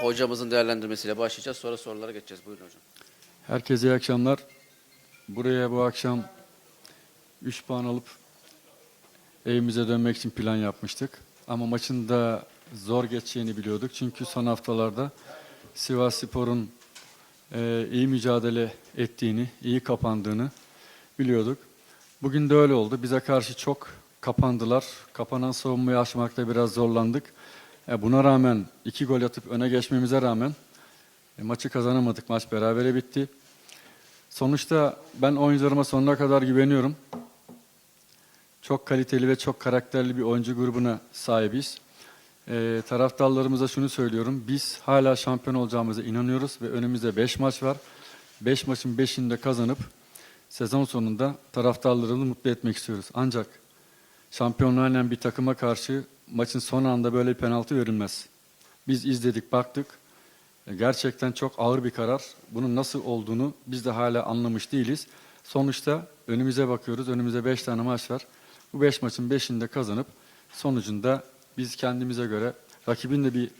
hocamızın değerlendirmesiyle başlayacağız. Sonra sorulara geçeceğiz. Buyurun hocam. Herkese iyi akşamlar. Buraya bu akşam 3 puan alıp evimize dönmek için plan yapmıştık. Ama maçın da zor geçeceğini biliyorduk. Çünkü son haftalarda Sivas Spor'un e, iyi mücadele ettiğini, iyi kapandığını biliyorduk. Bugün de öyle oldu. Bize karşı çok kapandılar. Kapanan savunmayı aşmakta biraz zorlandık. E, buna rağmen iki gol atıp öne geçmemize rağmen e, maçı kazanamadık. Maç berabere bitti. Sonuçta ben oyuncularıma sonuna kadar güveniyorum. Çok kaliteli ve çok karakterli bir oyuncu grubuna sahibiz. Ee, taraftarlarımıza şunu söylüyorum. Biz hala şampiyon olacağımıza inanıyoruz ve önümüzde 5 maç var. 5 maçın 5'ini de kazanıp sezon sonunda taraftarlarımızı mutlu etmek istiyoruz. Ancak şampiyonluğa bir takıma karşı maçın son anda böyle bir penaltı verilmez. Biz izledik, baktık. E, Gerçekten çok ağır bir karar. Bunun nasıl olduğunu biz de hala anlamış değiliz. Sonuçta önümüze bakıyoruz. Önümüzde 5 tane maç var. Bu 5 maçın 5'ini de kazanıp sonucunda biz kendimize göre rakibin de bir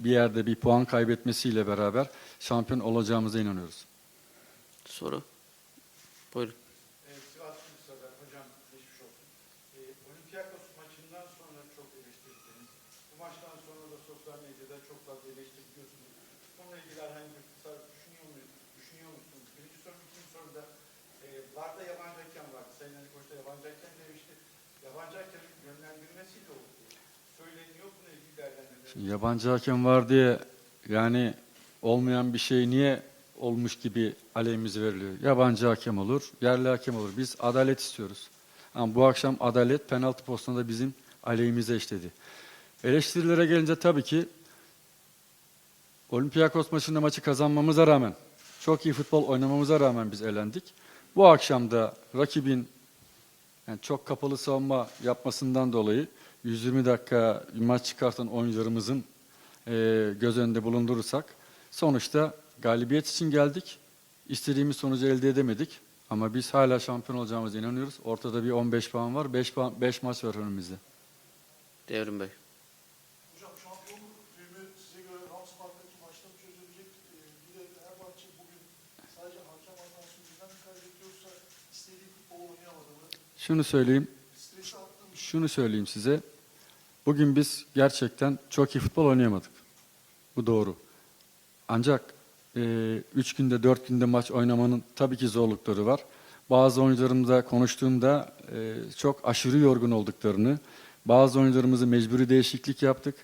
bir yerde bir puan kaybetmesiyle beraber şampiyon olacağımıza inanıyoruz. Soru. Buyurun. Evet, Sivas Gülsever hocam geçmiş olsun. Ee, Olympiakos maçından sonra çok eleştirdiniz. Bu maçtan sonra da sosyal medyada çok fazla eleştiriyorsunuz. Bununla ilgili herhangi bir kısa düşünüyor musunuz? Düşünüyor musunuz? Birinci soru, ikinci soruda e, VAR'da yabancı hakem vardı. Sayın Ali Koç da yabancı hakem demişti. Yabancı hakemin yönlendirmesiyle oldu. Söyleniyor bununla ilgili değerlendirmeler. Şimdi yabancı hakem var diye yani olmayan bir şey niye olmuş gibi aleyhimize veriliyor? Yabancı hakem olur, yerli hakem olur. Biz adalet istiyoruz. Ama bu akşam adalet penaltı postunda bizim aleyhimize işledi. Eleştirilere gelince tabii ki Olympiakos maçında maçı kazanmamıza rağmen, çok iyi futbol oynamamıza rağmen biz elendik. Bu akşam da rakibin yani çok kapalı savunma yapmasından dolayı 120 dakika maç çıkartan oyuncularımızın e, göz önünde bulundurursak sonuçta galibiyet için geldik. İstediğimiz sonucu elde edemedik. Ama biz hala şampiyon olacağımıza inanıyoruz. Ortada bir 15 puan var. 5, puan, 5 maç var önümüzde. Devrim Bey. Şunu söyleyeyim. Şunu söyleyeyim size. Bugün biz gerçekten çok iyi futbol oynayamadık. Bu doğru. Ancak 3 günde 4 günde maç oynamanın tabii ki zorlukları var. Bazı oyuncularımızla konuştuğumda e, çok aşırı yorgun olduklarını, bazı oyuncularımızı mecburi değişiklik yaptık.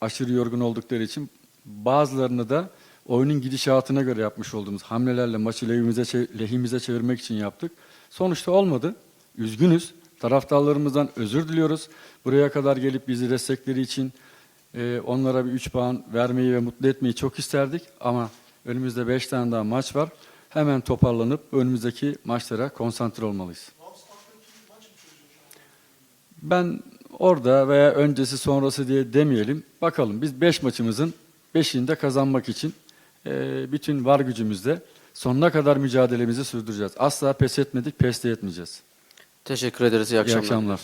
Aşırı yorgun oldukları için bazılarını da oyunun gidişatına göre yapmış olduğumuz hamlelerle maçı lehimize, lehimize çevirmek için yaptık. Sonuçta olmadı. Üzgünüz. Taraftarlarımızdan özür diliyoruz. Buraya kadar gelip bizi destekleri için e, onlara bir 3 puan vermeyi ve mutlu etmeyi çok isterdik. Ama önümüzde 5 tane daha maç var. Hemen toparlanıp önümüzdeki maçlara konsantre olmalıyız. Ben orada veya öncesi sonrası diye demeyelim. Bakalım biz 5 maçımızın 5'ini de kazanmak için e, bütün var gücümüzle sonuna kadar mücadelemizi sürdüreceğiz. Asla pes etmedik, pes de etmeyeceğiz. Teşekkür ederiz. İyi İyi akşamlar. akşamlar.